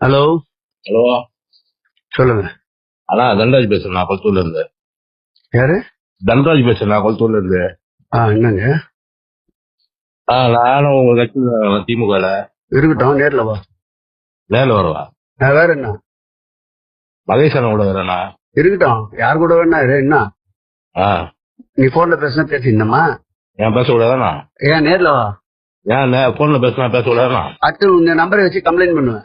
Hello? Hello? சொல்லுங்க. அண்ணா தன்ராஜ் பேசுறேன் நான் கொளத்தூர்ல இருந்து. யாரு? தன்ராஜ் பேசுறேன் நான் கொளத்தூர்ல இருந்து. ஆ என்னங்க? ஆ நானும் உங்க கட்சியில திமுகல இருக்கட்டும் நேர்ல வா. நேரில் வரவா. நான் வேற என்ன? மகேஷ் கூட வரேண்ணா இருக்கட்டும் யார் கூட வேணா இரு, என்ன? ஆ. நீ போன்ல பேசினா பேசிருந்தமா ஏன் பேச கூடாதாண்ணா ஏன் நேர்ல வா. ஏன் போன்ல பேசினா பேச கூடாதாண்ணா அடுத்து இந்த நம்பரை வச்சு கம்ப்ளைண்ட் பண்ணுவேன்.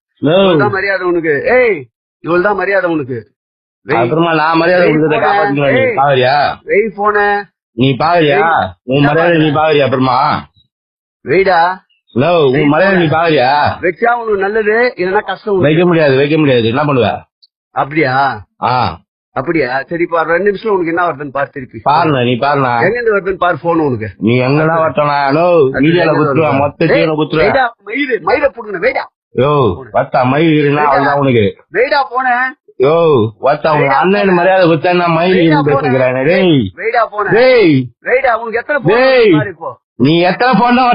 இவ்வளவுதான் மரியாதை உனக்கு. ஏய் இவ்வளவுதான் மரியாதை உனக்கு. அப்புறமா நான் மரியாதை. காப்பாத்திக்கலாம் நீ. பாக்குறியா வெய் போன. நீ பாக்குறியா உன் மரியாதை நீ பாக்குறியா அப்புறமா? வெயிடா ஹலோ உன் மரியாதை நீ பாக்குறியா வச்சா உனக்கு நல்லது இல்லைன்னா கஷ்டம். வைக்க முடியாது வைக்க முடியாது. என்ன பண்ணுவ? அப்படியா? ஆ. அப்படியா? சரி இப்ப ரெண்டு நிமிஷம் உனக்கு என்ன வருதுன்னு பாரு திருப்பி. பாருண்ணா நீ பாருண்ணா. எங்க இருந்து வருதுன்னு பாரு போன் உனக்கு. நீ எங்கடா வரட்டா ஹலோ மீடியால குத்துருவேன் மொத்த வெயிடா மயிறு மயிரை புடுங்க வெயிடா யோ வத்தா மயில் இருந்தா அவ்வளவுதான் உனக்கு. வெயிடா யோ வத்தா உங்க அண்ணன் மரியாதை நான் மயில் இருந்து பேசுகிறேன் டேய். வெயிடா போன. டேய். வெயிடா உனக்கு எத்தனை டேய். போன் பாரு இப்போ. நீ எத்தனை போன் தான்